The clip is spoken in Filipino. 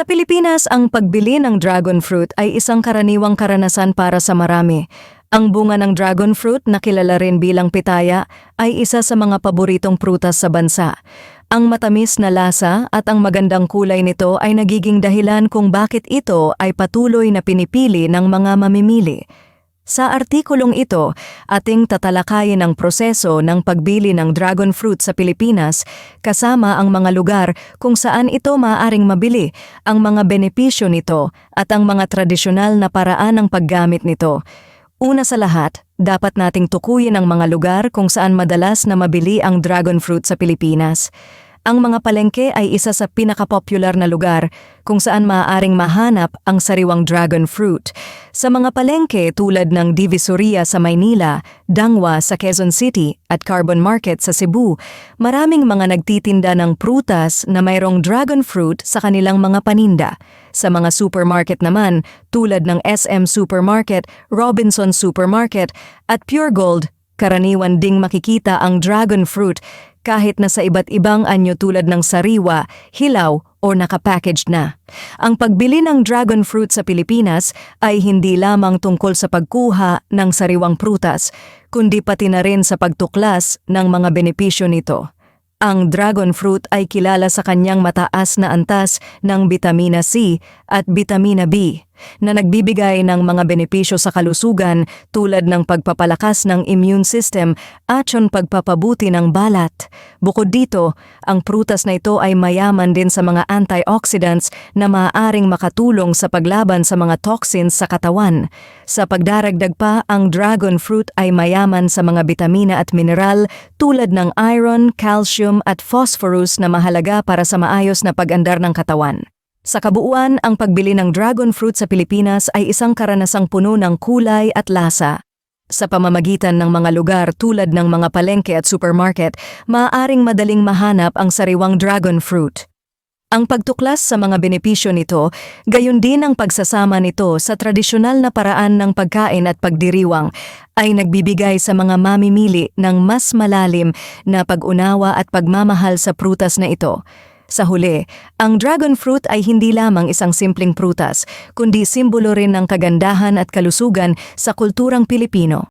Sa Pilipinas, ang pagbili ng dragon fruit ay isang karaniwang karanasan para sa marami. Ang bunga ng dragon fruit na kilala rin bilang pitaya ay isa sa mga paboritong prutas sa bansa. Ang matamis na lasa at ang magandang kulay nito ay nagiging dahilan kung bakit ito ay patuloy na pinipili ng mga mamimili. Sa artikulong ito, ating tatalakayin ang proseso ng pagbili ng dragon fruit sa Pilipinas kasama ang mga lugar kung saan ito maaaring mabili, ang mga benepisyo nito at ang mga tradisyonal na paraan ng paggamit nito. Una sa lahat, dapat nating tukuyin ang mga lugar kung saan madalas na mabili ang dragon fruit sa Pilipinas. Ang mga palengke ay isa sa pinakapopular na lugar kung saan maaaring mahanap ang sariwang dragon fruit. Sa mga palengke tulad ng Divisoria sa Maynila, Dangwa sa Quezon City at Carbon Market sa Cebu, maraming mga nagtitinda ng prutas na mayroong dragon fruit sa kanilang mga paninda. Sa mga supermarket naman, tulad ng SM Supermarket, Robinson Supermarket at Pure Gold, karaniwan ding makikita ang dragon fruit kahit na sa iba't ibang anyo tulad ng sariwa, hilaw o nakapackaged na. Ang pagbili ng dragon fruit sa Pilipinas ay hindi lamang tungkol sa pagkuha ng sariwang prutas, kundi pati na rin sa pagtuklas ng mga benepisyo nito. Ang dragon fruit ay kilala sa kanyang mataas na antas ng vitamina C at vitamina B na nagbibigay ng mga benepisyo sa kalusugan tulad ng pagpapalakas ng immune system at yung pagpapabuti ng balat. Bukod dito, ang prutas na ito ay mayaman din sa mga antioxidants na maaaring makatulong sa paglaban sa mga toxins sa katawan. Sa pagdaragdag pa, ang dragon fruit ay mayaman sa mga bitamina at mineral tulad ng iron, calcium at phosphorus na mahalaga para sa maayos na pag-andar ng katawan. Sa kabuuan, ang pagbili ng dragon fruit sa Pilipinas ay isang karanasang puno ng kulay at lasa. Sa pamamagitan ng mga lugar tulad ng mga palengke at supermarket, maaaring madaling mahanap ang sariwang dragon fruit. Ang pagtuklas sa mga benepisyo nito, gayon din ang pagsasama nito sa tradisyonal na paraan ng pagkain at pagdiriwang, ay nagbibigay sa mga mamimili ng mas malalim na pag-unawa at pagmamahal sa prutas na ito. Sa huli, ang dragon fruit ay hindi lamang isang simpleng prutas, kundi simbolo rin ng kagandahan at kalusugan sa kulturang Pilipino.